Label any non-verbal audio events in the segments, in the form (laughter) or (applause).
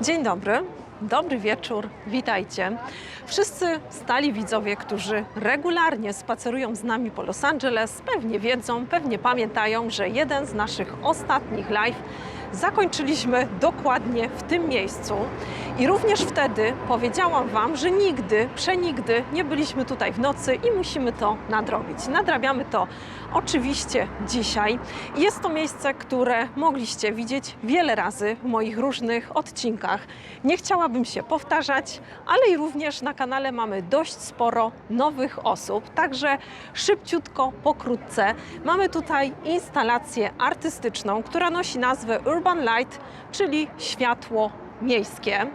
Dzień dobry, dobry wieczór, witajcie. Wszyscy stali widzowie, którzy regularnie spacerują z nami po Los Angeles, pewnie wiedzą, pewnie pamiętają, że jeden z naszych ostatnich live zakończyliśmy dokładnie w tym miejscu. I również wtedy powiedziałam Wam, że nigdy, przenigdy nie byliśmy tutaj w nocy i musimy to nadrobić. Nadrabiamy to oczywiście dzisiaj. Jest to miejsce, które mogliście widzieć wiele razy w moich różnych odcinkach. Nie chciałabym się powtarzać, ale i również na kanale mamy dość sporo nowych osób, także szybciutko, pokrótce. Mamy tutaj instalację artystyczną, która nosi nazwę Urban Light, czyli światło miejskie.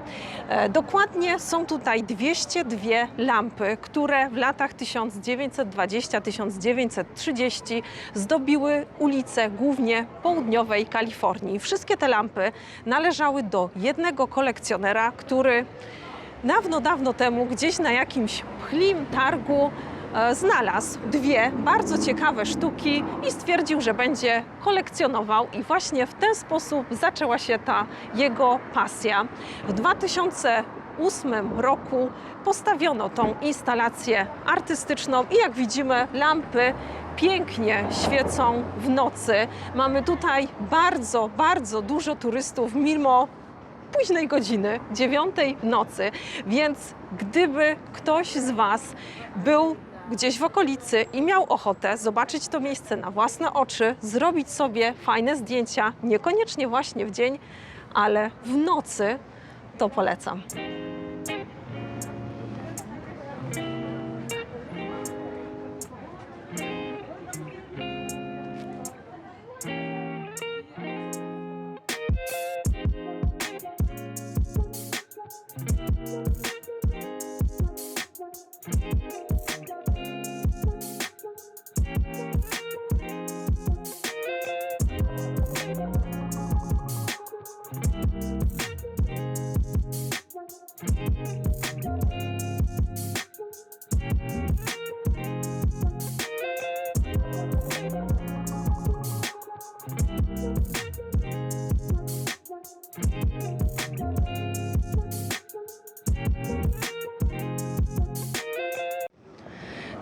E, Dokładnie są tutaj 202 lampy, które w latach 1920-1930 zdobiły ulice głównie południowej Kalifornii. Wszystkie te lampy należały do jednego kolekcjonera, który dawno, dawno temu gdzieś na jakimś pchlim targu znalazł dwie bardzo ciekawe sztuki i stwierdził, że będzie kolekcjonował i właśnie w ten sposób zaczęła się ta jego pasja. W 2008 roku postawiono tą instalację artystyczną i jak widzimy lampy pięknie świecą w nocy. Mamy tutaj bardzo, bardzo dużo turystów mimo późnej godziny, dziewiątej w nocy, więc gdyby ktoś z Was był gdzieś w okolicy i miał ochotę zobaczyć to miejsce na własne oczy, zrobić sobie fajne zdjęcia, niekoniecznie właśnie w dzień, ale w nocy, to polecam.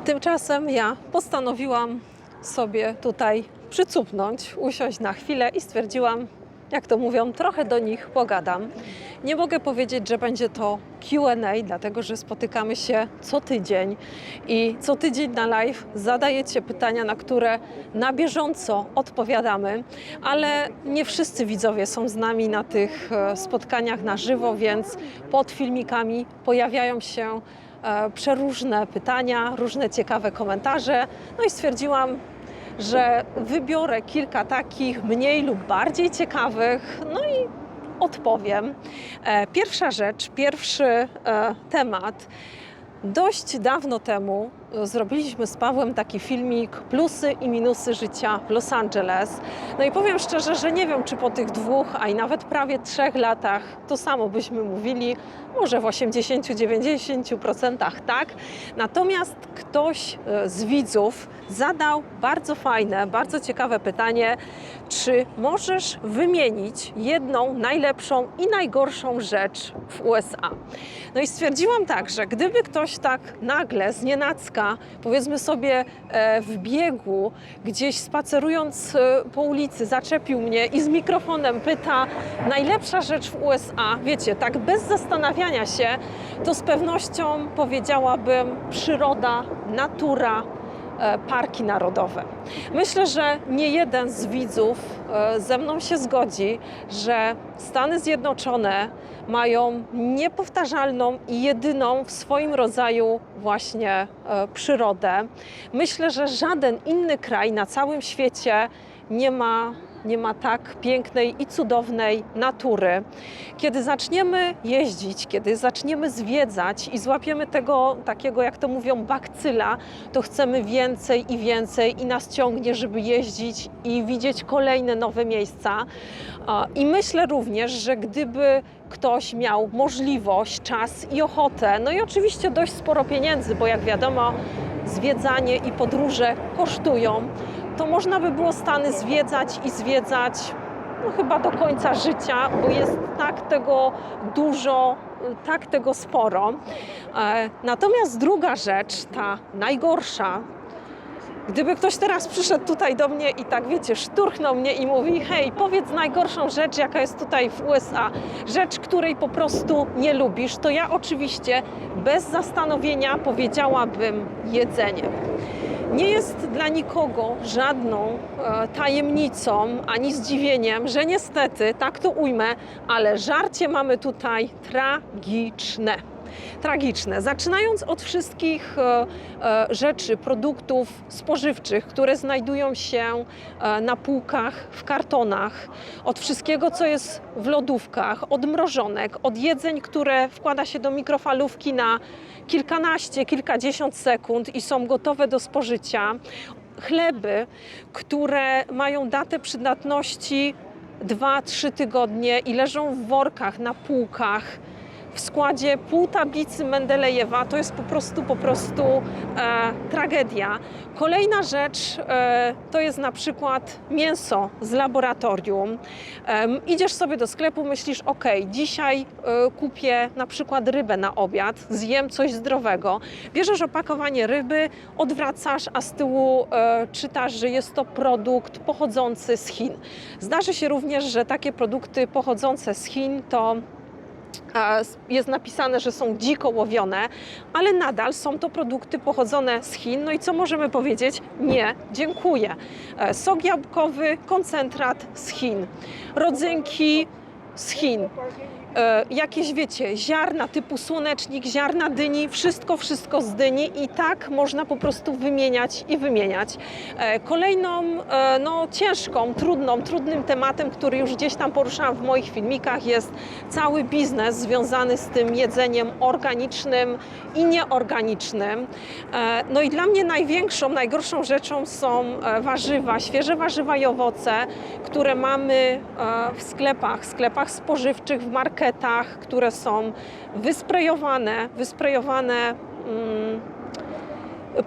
Tymczasem ja postanowiłam sobie tutaj przycupnąć, usiąść na chwilę i stwierdziłam, jak to mówią, trochę do nich pogadam. Nie mogę powiedzieć, że będzie to QA, dlatego że spotykamy się co tydzień i co tydzień na live zadajecie pytania, na które na bieżąco odpowiadamy, ale nie wszyscy widzowie są z nami na tych e, spotkaniach na żywo, więc pod filmikami pojawiają się przeróżne pytania, różne ciekawe komentarze. No i stwierdziłam, że wybiorę kilka takich mniej lub bardziej ciekawych, no i odpowiem. E, Pierwsza rzecz, pierwszy e, temat. Dość dawno temu e, zrobiliśmy z Pawłem taki filmik Plusy i minusy życia w Los Angeles. No i powiem szczerze, że nie wiem, czy po tych dwóch, a i nawet prawie trzech latach to samo byśmy mówili, może w 80-90% tak. Natomiast ktoś e, z widzów zadał bardzo fajne, bardzo ciekawe pytanie, czy możesz wymienić jedną najlepszą i najgorszą rzecz w USA? No i stwierdziłam tak, że gdyby ktoś tak nagle, z powiedzmy sobie e, w biegu, gdzieś spacerując e, po ulicy, zaczepił mnie i z mikrofonem pyta, najlepsza rzecz w USA, wiecie, tak bez zastanawiania się, to z pewnością powiedziałabym przyroda, natura, parki narodowe. Myślę, że nie jeden z widzów e, ze mną się zgodzi, że Stany Zjednoczone mają niepowtarzalną i jedyną w swoim rodzaju właśnie e, przyrodę. Myślę, że żaden inny kraj na całym świecie nie ma nie ma tak pięknej i cudownej natury. Kiedy zaczniemy jeździć, kiedy zaczniemy zwiedzać i złapiemy tego takiego, jak to mówią, bakcyla, to chcemy więcej i więcej i nas ciągnie, żeby jeździć i widzieć kolejne nowe miejsca. I myślę również, że gdyby ktoś miał możliwość, czas i ochotę, no i oczywiście dość sporo pieniędzy, bo jak wiadomo, zwiedzanie i podróże kosztują, to można by było Stany zwiedzać i zwiedzać no chyba do końca życia, bo jest tak tego dużo, y, tak tego sporo. E, Natomiast druga rzecz, ta najgorsza, Gdyby ktoś teraz przyszedł tutaj do mnie i tak, wiecie, szturchnął mnie i mówi: Hej, powiedz najgorszą rzecz, jaka jest tutaj w USA, rzecz, której po prostu nie lubisz, to ja oczywiście bez zastanowienia powiedziałabym jedzenie. Nie jest dla nikogo żadną e, tajemnicą ani zdziwieniem, że niestety, tak to ujmę, ale żarcie mamy tutaj tragiczne tragiczne. Zaczynając od wszystkich e, e, rzeczy, produktów spożywczych, które znajdują się e, na półkach, w kartonach, od wszystkiego, co jest w lodówkach, od mrożonek, od jedzeń, które wkłada się do mikrofalówki na kilkanaście, kilkadziesiąt sekund i są gotowe do spożycia. Chleby, które mają datę przydatności 2-3 tygodnie i leżą w workach na półkach w składzie pół tablicy Mendelejewa. To jest po prostu, po prostu e, tragedia. Kolejna rzecz e, to jest na przykład mięso z laboratorium. Em, idziesz sobie do sklepu, myślisz, ok, dzisiaj e, kupię na przykład rybę na obiad, zjem coś zdrowego. Bierzesz opakowanie ryby, odwracasz, a z tyłu e, czytasz, że jest to produkt pochodzący z Chin. Zdarzy się również, że takie produkty pochodzące z Chin to jest napisane, że są dziko łowione, ale nadal są to produkty pochodzone z Chin. No i co możemy powiedzieć? Nie, dziękuję. E, Sok jabłkowy, koncentrat z Chin. Rodzynki z Chin. E, jakieś, wiecie, ziarna typu słonecznik, ziarna dyni, wszystko, wszystko z dyni i tak można po prostu wymieniać i wymieniać. E, Kolejną, e, no ciężką, trudną, trudnym tematem, który już gdzieś tam poruszałam w moich filmikach jest cały biznes związany z tym jedzeniem organicznym i nieorganicznym. No i dla mnie największą, najgorszą rzeczą są warzywa, świeże warzywa i owoce, które mamy w sklepach, sklepach spożywczych, w marketach, które są wysprejowane, wysprejowane mm,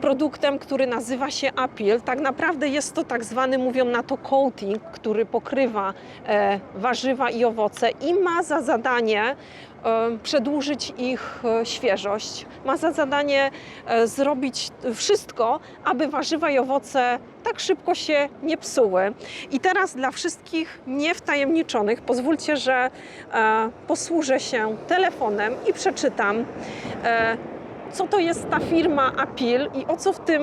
produktem, który nazywa się Apil. Tak naprawdę jest to tak zwany, mówią na to coating, który pokrywa e, warzywa i owoce i ma za zadanie przedłużyć ich e, świeżość. Ma za zadanie e, zrobić wszystko, aby warzywa i owoce tak szybko się nie psuły. I teraz dla wszystkich niewtajemniczonych pozwólcie, że e, posłużę się telefonem i przeczytam co to jest ta firma Apil i o co w tym,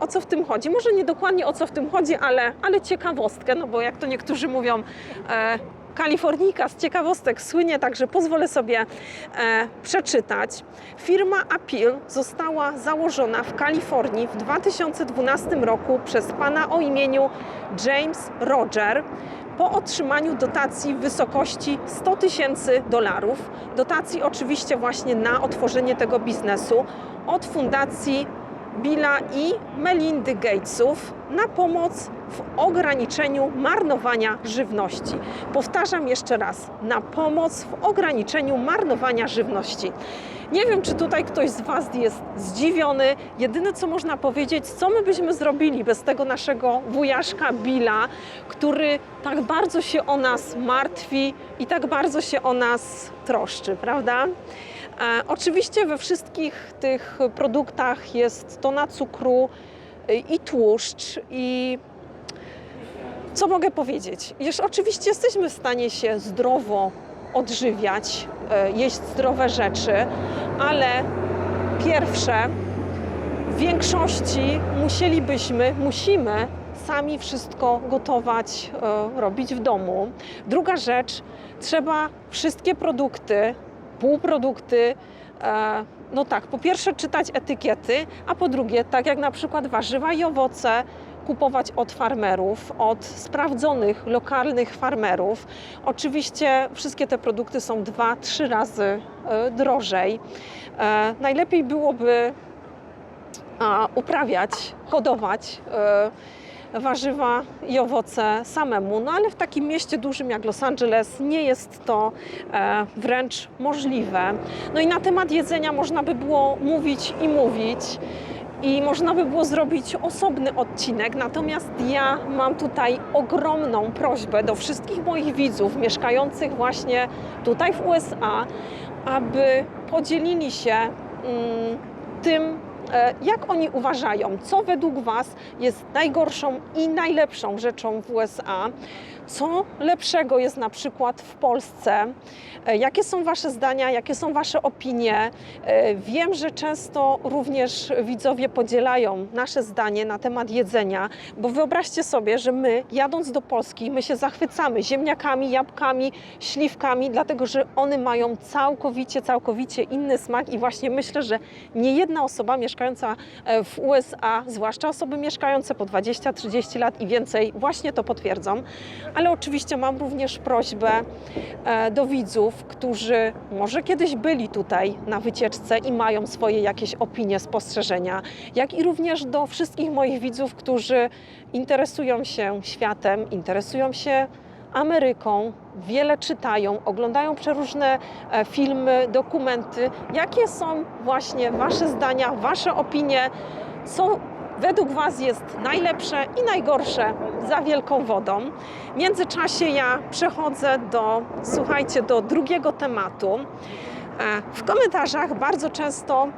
o co w tym chodzi. Może nie dokładnie o co w tym chodzi, ale, ale ciekawostkę, no bo jak to niektórzy mówią, Kalifornijka z ciekawostek słynie, także pozwolę sobie e, przeczytać. Firma Apil została założona w Kalifornii w 2012 roku przez pana o imieniu James Roger po otrzymaniu dotacji w wysokości 100 tysięcy dolarów. Dotacji oczywiście właśnie na otworzenie tego biznesu od fundacji Billa i Melindy Gatesów na pomoc w ograniczeniu marnowania żywności. Powtarzam jeszcze raz, na pomoc w ograniczeniu marnowania żywności. Nie wiem, czy tutaj ktoś z Was jest zdziwiony. Jedyne, co można powiedzieć, co my byśmy zrobili bez tego naszego wujaszka Billa, który tak bardzo się o nas martwi i tak bardzo się o nas troszczy, prawda? E, oczywiście we wszystkich tych produktach jest tona cukru y, i tłuszcz i co mogę powiedzieć? Już oczywiście jesteśmy w stanie się zdrowo odżywiać, e, jeść zdrowe rzeczy, ale pierwsze, w większości musielibyśmy, musimy sami wszystko gotować, e, robić w domu. Druga rzecz, trzeba wszystkie produkty, półprodukty, e, no tak, po pierwsze czytać etykiety, a po drugie, tak jak na przykład warzywa i owoce, kupować od farmerów, od sprawdzonych, lokalnych farmerów. Oczywiście wszystkie te produkty są dwa, trzy razy e, drożej. E, Najlepiej byłoby uprawiać, hodować warzywa i owoce samemu. No ale w takim mieście dużym jak Los Angeles nie jest to e, wręcz możliwe. No i na temat jedzenia można by było mówić i mówić. i można by było zrobić osobny odcinek. Natomiast ja mam tutaj ogromną prośbę do wszystkich moich widzów mieszkających właśnie tutaj w USA, aby podzielili się mm, tym, jak oni uważają, co według Was jest najgorszą i najlepszą rzeczą w USA, co lepszego jest na przykład w Polsce, e, jakie są Wasze zdania, jakie są Wasze opinie. E, Wiem, że często również widzowie podzielają nasze zdanie na temat jedzenia, bo wyobraźcie sobie, że my jadąc do Polski, my się zachwycamy ziemniakami, jabłkami, śliwkami, dlatego że one mają całkowicie, całkowicie inny smak i właśnie myślę, że nie jedna osoba mieszkająca e, w USA, zwłaszcza osoby mieszkające po 20-30 lat i więcej, właśnie to potwierdzą. Ale oczywiście mam również prośbę e, do widzów, którzy może kiedyś byli tutaj na wycieczce i mają swoje jakieś opinie, spostrzeżenia, jak i również do wszystkich moich widzów, którzy interesują się światem, interesują się Ameryką, wiele czytają, oglądają przeróżne e, filmy, dokumenty. Jakie są właśnie Wasze zdania, Wasze opinie? Co według Was jest najlepsze i najgorsze za wielką wodą? W międzyczasie ja przechodzę do, słuchajcie, do drugiego tematu. E, W komentarzach bardzo często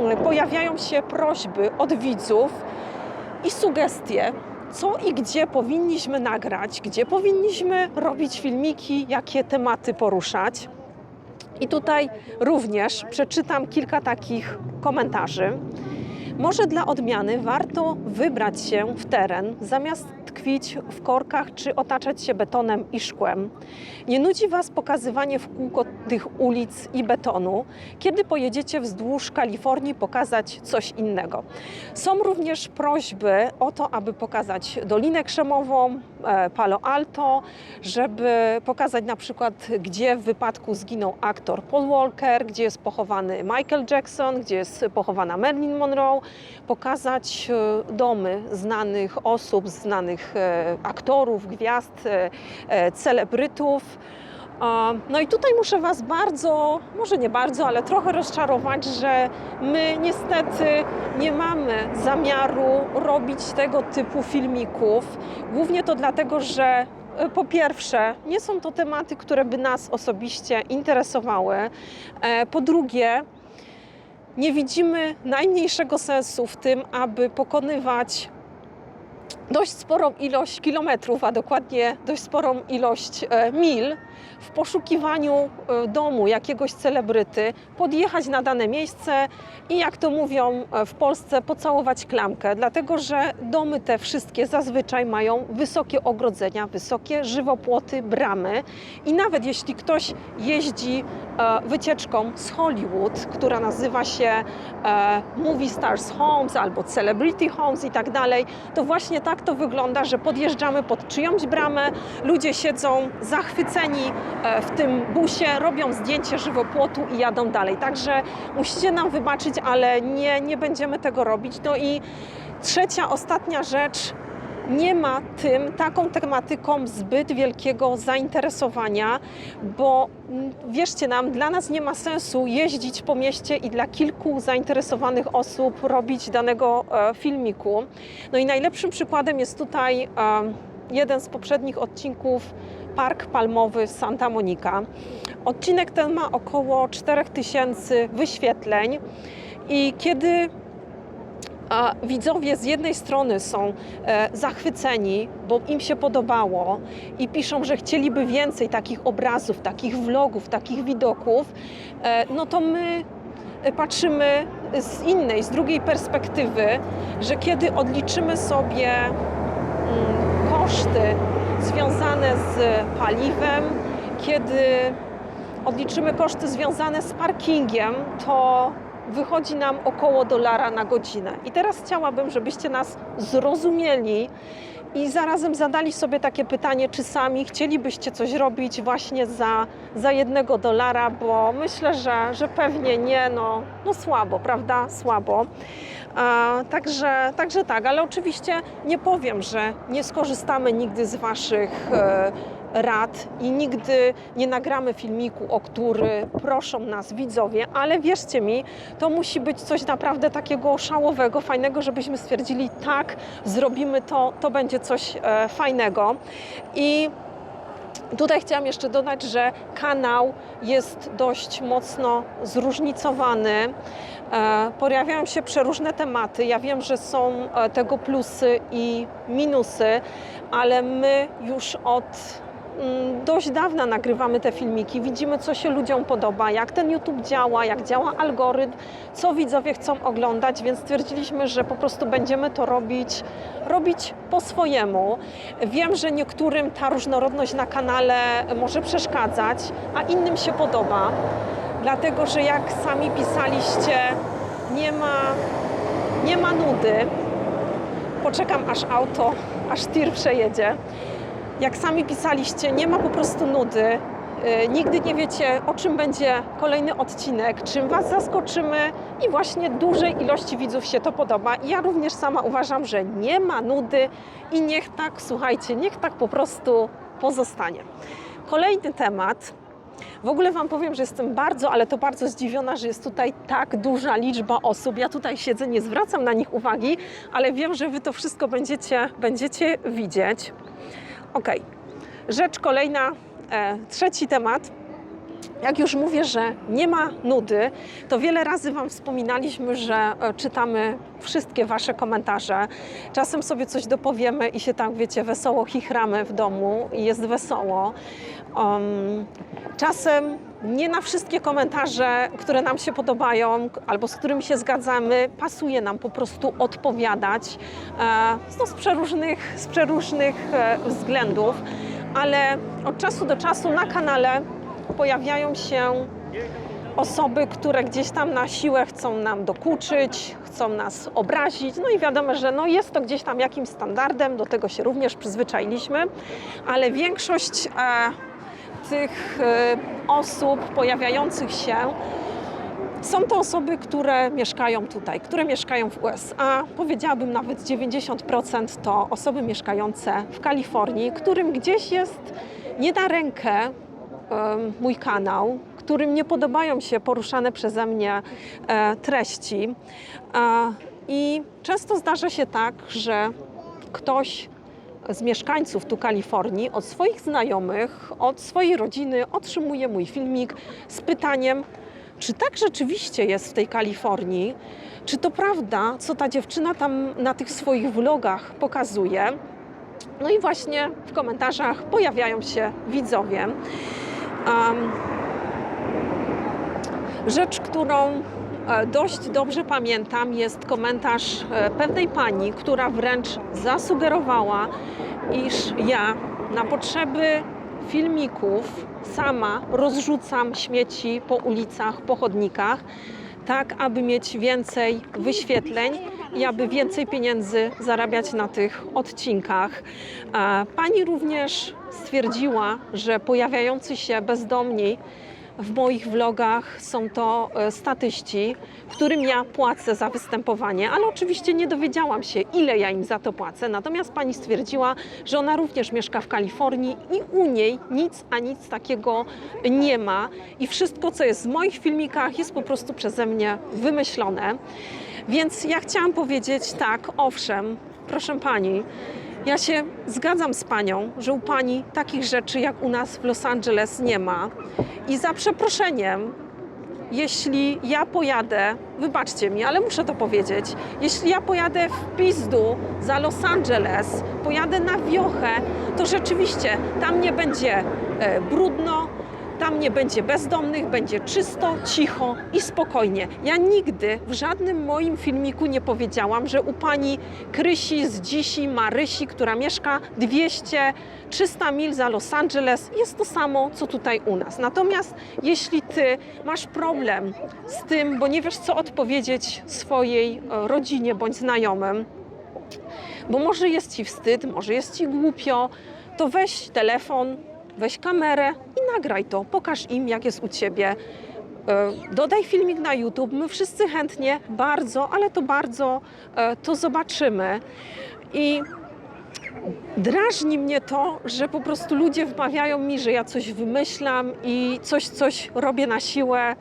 mm, pojawiają się prośby od widzów i sugestie, co i gdzie powinniśmy nagrać, gdzie powinniśmy robić filmiki, jakie tematy poruszać. I tutaj również przeczytam kilka takich komentarzy. Może dla odmiany warto wybrać się w teren, zamiast tkwić w korkach czy otaczać się betonem i szkłem. Nie nudzi Was pokazywanie w kółko tych ulic i betonu, kiedy pojedziecie wzdłuż Kalifornii pokazać coś innego. Są również prośby o to, aby pokazać Dolinę Krzemową, Palo Alto, żeby pokazać na przykład, gdzie w wypadku zginął aktor Paul Walker, gdzie jest pochowany Michael Jackson, gdzie jest pochowana Marilyn Monroe, pokazać e, domy znanych osób, znanych e, aktorów, gwiazd, e, e, celebrytów. No i tutaj muszę Was bardzo, może nie bardzo, ale trochę rozczarować, że my niestety nie mamy zamiaru robić tego typu filmików. Głównie to dlatego, że e, po pierwsze, nie są to tematy, które by nas osobiście interesowały. E, Po drugie, nie widzimy najmniejszego sensu w tym, aby pokonywać dość sporą ilość kilometrów, a dokładnie dość sporą ilość e, mil w poszukiwaniu e, domu jakiegoś celebryty, podjechać na dane miejsce i jak to mówią e, w Polsce, pocałować klamkę, dlatego że domy te wszystkie zazwyczaj mają wysokie ogrodzenia, wysokie żywopłoty, bramy. I nawet jeśli ktoś jeździ e, wycieczką z Hollywood, która nazywa się Movie Stars Homes albo Celebrity Homes i tak dalej, to właśnie tak to wygląda, że podjeżdżamy pod czyjąś bramę, ludzie siedzą zachwyceni w tym busie, robią zdjęcie żywopłotu i jadą dalej. Także musicie nam wybaczyć, ale nie, nie będziemy tego robić. No i trzecia, ostatnia rzecz, nie ma tym, taką tematyką zbyt wielkiego zainteresowania, bo mm, wierzcie nam, dla nas nie ma sensu jeździć po mieście i dla kilku zainteresowanych osób robić danego e, filmiku. No i najlepszym przykładem jest tutaj e, jeden z poprzednich odcinków Park Palmowy Santa Monica. Odcinek ten ma około 4000 wyświetleń i kiedy a widzowie z jednej strony są e, zachwyceni, bo im się podobało i piszą, że chcieliby więcej takich obrazów, takich vlogów, takich widoków, e, no to my e, patrzymy z innej, z drugiej perspektywy, że kiedy odliczymy sobie mm, koszty związane z paliwem, kiedy odliczymy koszty związane z parkingiem, to wychodzi nam około dolara na godzinę. I teraz chciałabym, żebyście nas zrozumieli i zarazem zadali sobie takie pytanie, czy sami chcielibyście coś robić właśnie za, za jednego dolara, bo myślę, że, że pewnie nie, no, no słabo, prawda? Słabo. Także, także tak, ale oczywiście nie powiem, że nie skorzystamy nigdy z Waszych e, rad i nigdy nie nagramy filmiku, o który proszą nas widzowie, ale wierzcie mi, to musi być coś naprawdę takiego szałowego, fajnego, żebyśmy stwierdzili, tak, zrobimy to, to będzie coś e, fajnego. I Tutaj chciałam jeszcze dodać, że kanał jest dość mocno zróżnicowany. E, Pojawiają się przeróżne tematy. Ja wiem, że są e, tego plusy i minusy, ale my już od dość dawna nagrywamy te filmiki. Widzimy, co się ludziom podoba, jak ten YouTube działa, jak działa algorytm, co widzowie chcą oglądać, więc stwierdziliśmy, że po prostu będziemy to robić, robić po swojemu. Wiem, że niektórym ta różnorodność na kanale może przeszkadzać, a innym się podoba. Dlatego, że jak sami pisaliście, nie ma, nie ma nudy. Poczekam aż auto, aż tir przejedzie. Jak sami pisaliście, nie ma po prostu nudy. Yy, Nigdy nie wiecie, o czym będzie kolejny odcinek, czym Was zaskoczymy i właśnie dużej ilości widzów się to podoba. I ja również sama uważam, że nie ma nudy i niech tak, słuchajcie, niech tak po prostu pozostanie. Kolejny temat. W ogóle Wam powiem, że jestem bardzo, ale to bardzo zdziwiona, że jest tutaj tak duża liczba osób. Ja tutaj siedzę, nie zwracam na nich uwagi, ale wiem, że Wy to wszystko będziecie, będziecie widzieć. Ok, rzecz kolejna, e, trzeci temat. Jak już mówię, że nie ma nudy, to wiele razy Wam wspominaliśmy, że e, czytamy wszystkie Wasze komentarze. Czasem sobie coś dopowiemy i się tam, wiecie, wesoło chichramy w domu i jest wesoło. Um, czasem nie na wszystkie komentarze, które nam się podobają albo z którymi się zgadzamy, pasuje nam po prostu odpowiadać e, no, z przeróżnych, z przeróżnych e, względów, ale od czasu do czasu na kanale pojawiają się osoby, które gdzieś tam na siłę chcą nam dokuczyć, chcą nas obrazić. No i wiadomo, że no jest to gdzieś tam jakimś standardem, do tego się również przyzwyczailiśmy, ale większość e, tych e, osób pojawiających się są to osoby, które mieszkają tutaj, które mieszkają w USA. Powiedziałabym nawet 90% to osoby mieszkające w Kalifornii, którym gdzieś jest nie na rękę mój kanał, którym nie podobają się poruszane przeze mnie e, treści. E, I często zdarza się tak, że ktoś z mieszkańców tu Kalifornii, od swoich znajomych, od swojej rodziny otrzymuje mój filmik z pytaniem, czy tak rzeczywiście jest w tej Kalifornii? Czy to prawda, co ta dziewczyna tam na tych swoich vlogach pokazuje? No i właśnie w komentarzach pojawiają się widzowie. Um, rzecz, którą dość dobrze pamiętam, jest komentarz e, pewnej pani, która wręcz zasugerowała, iż ja na potrzeby filmików sama rozrzucam śmieci po ulicach, po chodnikach, tak aby mieć więcej wyświetleń i aby więcej pieniędzy zarabiać na tych odcinkach. E, Pani również stwierdziła, że pojawiający się bezdomni w moich vlogach są to e, statyści, którym ja płacę za występowanie, ale oczywiście nie dowiedziałam się, ile ja im za to płacę. Natomiast pani stwierdziła, że ona również mieszka w Kalifornii i u niej nic a nic takiego nie ma i wszystko, co jest w moich filmikach, jest po prostu przeze mnie wymyślone. Więc ja chciałam powiedzieć tak, owszem, proszę pani, ja się zgadzam z panią, że u pani takich rzeczy jak u nas w Los Angeles nie ma. I za przeproszeniem, jeśli ja pojadę, wybaczcie mi, ale muszę to powiedzieć, jeśli ja pojadę w pizdu za Los Angeles, pojadę na wiochę, to rzeczywiście tam nie będzie e, brudno, tam nie będzie bezdomnych, będzie czysto, cicho i spokojnie. Ja nigdy w żadnym moim filmiku nie powiedziałam, że u pani Krysi z Dzisi, Marysi, która mieszka 200-300 mil za Los Angeles, jest to samo, co tutaj u nas. Natomiast jeśli ty masz problem z tym, bo nie wiesz, co odpowiedzieć swojej e, rodzinie bądź znajomym, bo może jest ci wstyd, może jest ci głupio, to weź telefon, weź kamerę i nagraj to. Pokaż im, jak jest u ciebie. E, Dodaj filmik na YouTube. My wszyscy chętnie, bardzo, ale to bardzo e, to zobaczymy. I drażni mnie to, że po prostu ludzie wmawiają mi, że ja coś wymyślam i coś, coś robię na siłę.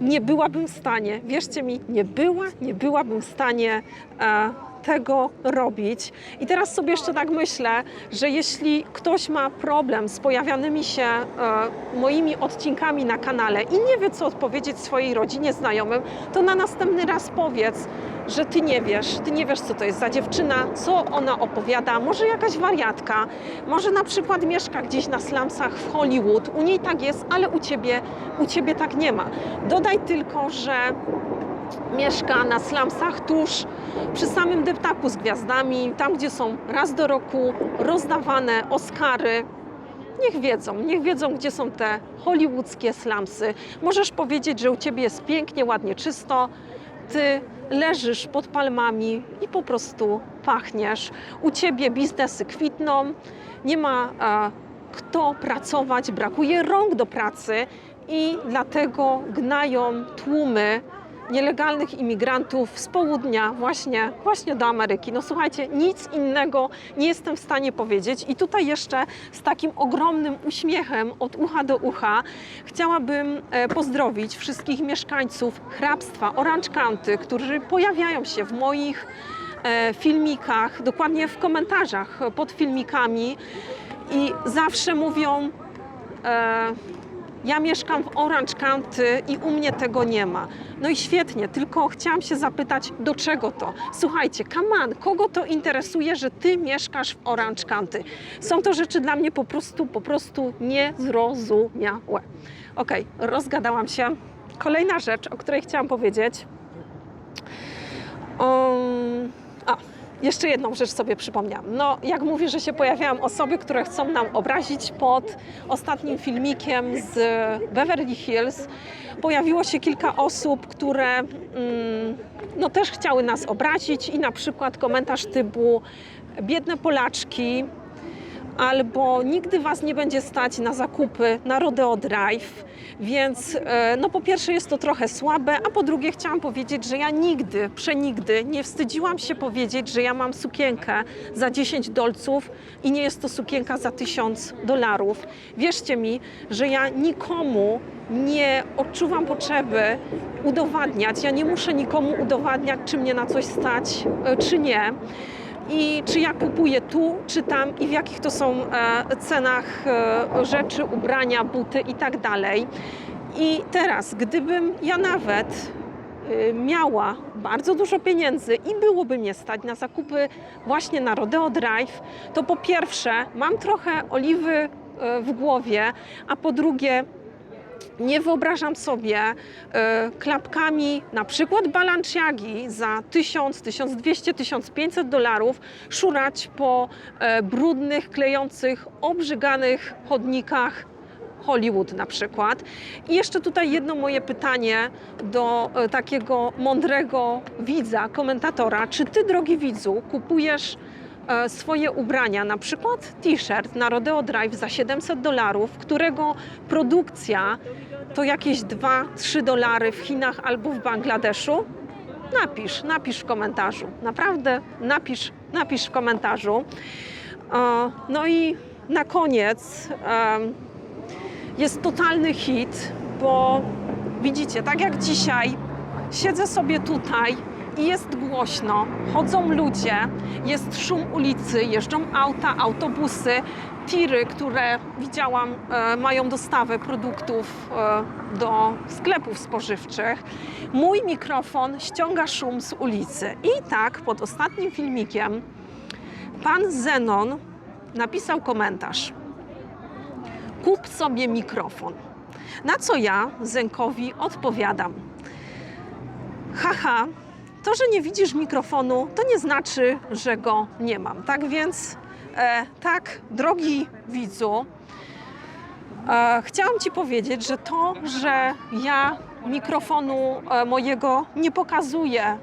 Nie byłabym w stanie, wierzcie mi, nie była, nie byłabym w stanie e, tego robić. I teraz sobie jeszcze tak myślę, że jeśli ktoś ma problem z pojawianymi się e, moimi odcinkami na kanale i nie wie, co odpowiedzieć swojej rodzinie, znajomym, to na następny raz powiedz, że ty nie wiesz, ty nie wiesz, co to jest za dziewczyna, co ona opowiada, może jakaś wariatka, może na przykład mieszka gdzieś na slumsach w Hollywood, u niej tak jest, ale u ciebie, u ciebie tak nie ma. Dodaj tylko, że mieszka na slumsach tuż przy samym deptaku z gwiazdami, tam gdzie są raz do roku rozdawane Oscary. Niech wiedzą, niech wiedzą, gdzie są te hollywoodzkie slumsy. Możesz powiedzieć, że u ciebie jest pięknie, ładnie, czysto. Ty leżysz pod palmami i po prostu pachniesz. U ciebie biznesy kwitną, nie ma e, kto pracować, brakuje rąk do pracy i dlatego gnają tłumy nielegalnych imigrantów z południa właśnie, właśnie do Ameryki. No słuchajcie, nic innego nie jestem w stanie powiedzieć. I tutaj jeszcze z takim ogromnym uśmiechem od ucha do ucha chciałabym e, pozdrowić wszystkich mieszkańców hrabstwa Orange County, którzy pojawiają się w moich e, filmikach, dokładnie w komentarzach pod filmikami i zawsze mówią e, ja mieszkam w Orange County i u mnie tego nie ma. No i świetnie, tylko chciałam się zapytać, do czego to? Słuchajcie, on, kogo to interesuje, że ty mieszkasz w Orange County? Są to rzeczy dla mnie po prostu, po prostu niezrozumiałe. Okej, rozgadałam się. Kolejna rzecz, o której chciałam powiedzieć. Um, jeszcze jedną rzecz sobie przypomniałam. No, jak mówię, że się pojawiają osoby, które chcą nam obrazić pod ostatnim filmikiem z Beverly Hills, pojawiło się kilka osób, które mm, no, też chciały nas obrazić i na przykład komentarz typu biedne Polaczki, albo nigdy Was nie będzie stać na zakupy na Rodeo Drive, więc e, no po pierwsze jest to trochę słabe, a po drugie chciałam powiedzieć, że ja nigdy, przenigdy nie wstydziłam się powiedzieć, że ja mam sukienkę za 10 dolców i nie jest to sukienka za 1000 dolarów. Wierzcie mi, że ja nikomu nie odczuwam potrzeby udowadniać, ja nie muszę nikomu udowadniać, czy mnie na coś stać, e, czy nie i czy ja kupuję tu, czy tam i w jakich to są e, cenach e, rzeczy, ubrania, buty i tak dalej. I teraz, gdybym ja nawet e, miała bardzo dużo pieniędzy i byłoby mnie stać na zakupy właśnie na Rodeo Drive, to po pierwsze mam trochę oliwy e, w głowie, a po drugie nie wyobrażam sobie e, klapkami na przykład Balenciagi za 1000, 1200, 1500 dolarów szurać po e, brudnych, klejących, obrzyganych chodnikach Hollywood na przykład. I jeszcze tutaj jedno moje pytanie do e, takiego mądrego widza, komentatora. Czy ty, drogi widzu, kupujesz swoje ubrania, na przykład t-shirt na Rodeo Drive za 700 dolarów, którego produkcja to jakieś 2-3 dolary w Chinach albo w Bangladeszu? Napisz, napisz w komentarzu. Naprawdę napisz, napisz w komentarzu. E, No i na koniec jest totalny hit, bo widzicie, tak jak dzisiaj siedzę sobie tutaj i jest głośno, chodzą ludzie, jest szum ulicy, jeżdżą auta, autobusy, tiry, które widziałam e, mają dostawę produktów e, do sklepów spożywczych. Mój mikrofon ściąga szum z ulicy. I tak pod ostatnim filmikiem pan Zenon napisał komentarz kup sobie mikrofon. Na co ja Zenkowi odpowiadam: Haha, to, że nie widzisz mikrofonu, to nie znaczy, że go nie mam. Tak więc, e, tak, drogi widzu, e, chciałam Ci powiedzieć, że to, że ja mikrofonu e, mojego nie pokazuję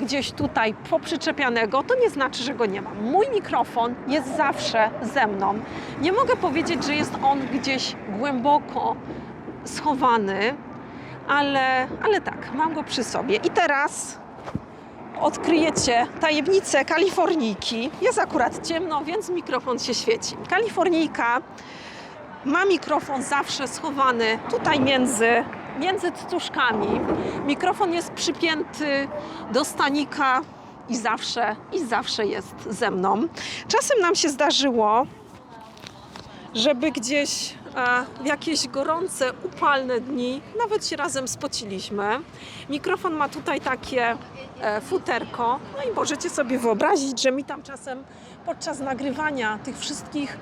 gdzieś tutaj poprzyczepianego, to nie znaczy, że go nie mam. Mój mikrofon jest zawsze ze mną. Nie mogę powiedzieć, że jest on gdzieś głęboko schowany, ale, ale tak, mam go przy sobie. I teraz odkryjecie tajemnicę kalifornijki. Jest akurat ciemno, więc mikrofon się świeci. Kalifornijka ma mikrofon zawsze schowany tutaj między, między cycuszkami. Mikrofon jest przypięty do stanika i zawsze, i zawsze jest ze mną. Czasem nam się zdarzyło, żeby gdzieś e, w jakieś gorące, upalne dni nawet się razem spociliśmy. Mikrofon ma tutaj takie futerko, no i możecie sobie wyobrazić, że mi tam czasem podczas nagrywania tych wszystkich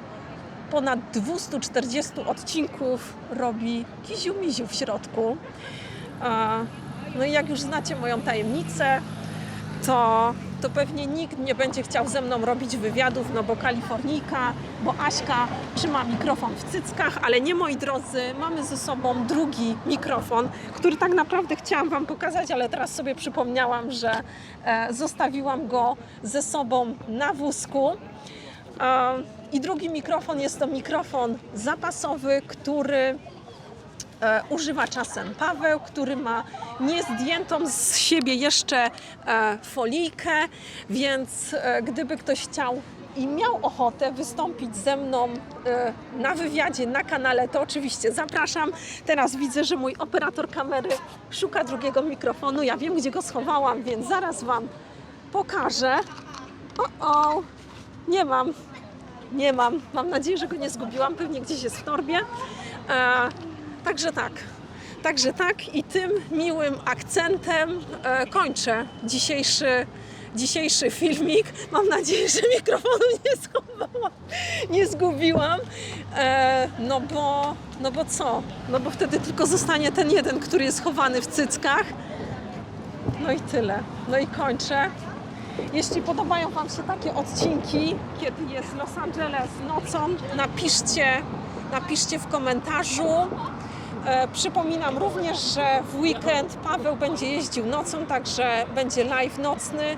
ponad 240 odcinków robi kiziu-miziu w środku. E, No i jak już znacie moją tajemnicę, to, to pewnie nikt nie będzie chciał ze mną robić wywiadów, no bo Kalifornijka, bo Aśka trzyma mikrofon w cyckach, ale nie moi drodzy, mamy ze sobą drugi mikrofon, który tak naprawdę chciałam Wam pokazać, ale teraz sobie przypomniałam, że e, zostawiłam go ze sobą na wózku. E, I drugi mikrofon jest to mikrofon zapasowy, który używa czasem Paweł, który ma niezdjętą z siebie jeszcze e, folijkę, więc e, gdyby ktoś chciał i miał ochotę wystąpić ze mną e, na wywiadzie na kanale, to oczywiście zapraszam. Teraz widzę, że mój operator kamery szuka drugiego mikrofonu. Ja wiem, gdzie go schowałam, więc zaraz Wam pokażę. O, o, nie mam. Nie mam. Mam nadzieję, że go nie zgubiłam. Pewnie gdzieś jest w torbie. Także tak. Także tak i tym miłym akcentem e, kończę dzisiejszy, dzisiejszy filmik. Mam nadzieję, że mikrofonu nie schowałam, nie zgubiłam. E, no, bo, no bo co? No bo wtedy tylko zostanie ten jeden, który jest chowany w cyckach. No i tyle. No i kończę. Jeśli podobają Wam się takie odcinki, kiedy jest Los Angeles nocą, napiszcie, napiszcie w komentarzu. E, przypominam również, że w weekend Paweł będzie jeździł nocą, także będzie live nocny.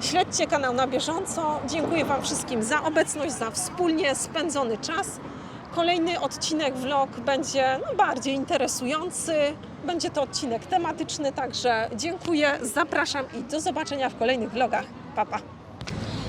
Śledźcie kanał na bieżąco. Dziękuję Wam wszystkim za obecność, za wspólnie spędzony czas. Kolejny odcinek vlog będzie no, bardziej interesujący. Będzie to odcinek tematyczny, także dziękuję, zapraszam i do zobaczenia w kolejnych vlogach. Pa, pa.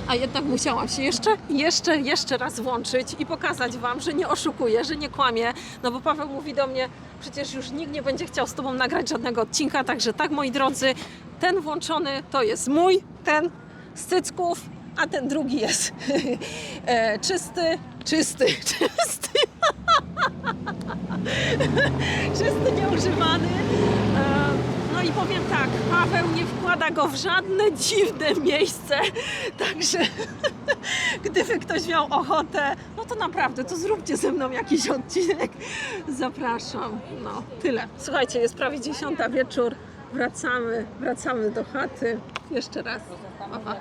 A jednak musiałam się jeszcze, jeszcze, jeszcze raz włączyć i pokazać Wam, że nie oszukuję, że nie kłamię. No bo Paweł mówi do mnie, przecież już nikt nie będzie chciał z Tobą nagrać żadnego odcinka, także tak moi drodzy, ten włączony to jest mój, ten z cycków, a ten drugi jest (laughs) e, czysty, czysty, (laughs) czysty. (laughs) czysty, nieużywany. E, No i powiem tak, Paweł nie wkłada go w żadne dziwne miejsce, (laughs) także (laughs) gdyby ktoś miał ochotę, no to naprawdę, to zróbcie ze mną jakiś odcinek. (laughs) Zapraszam. No, tyle. Słuchajcie, jest prawie dziesiąta wieczór. Wracamy, wracamy do chaty. Jeszcze raz. Pa.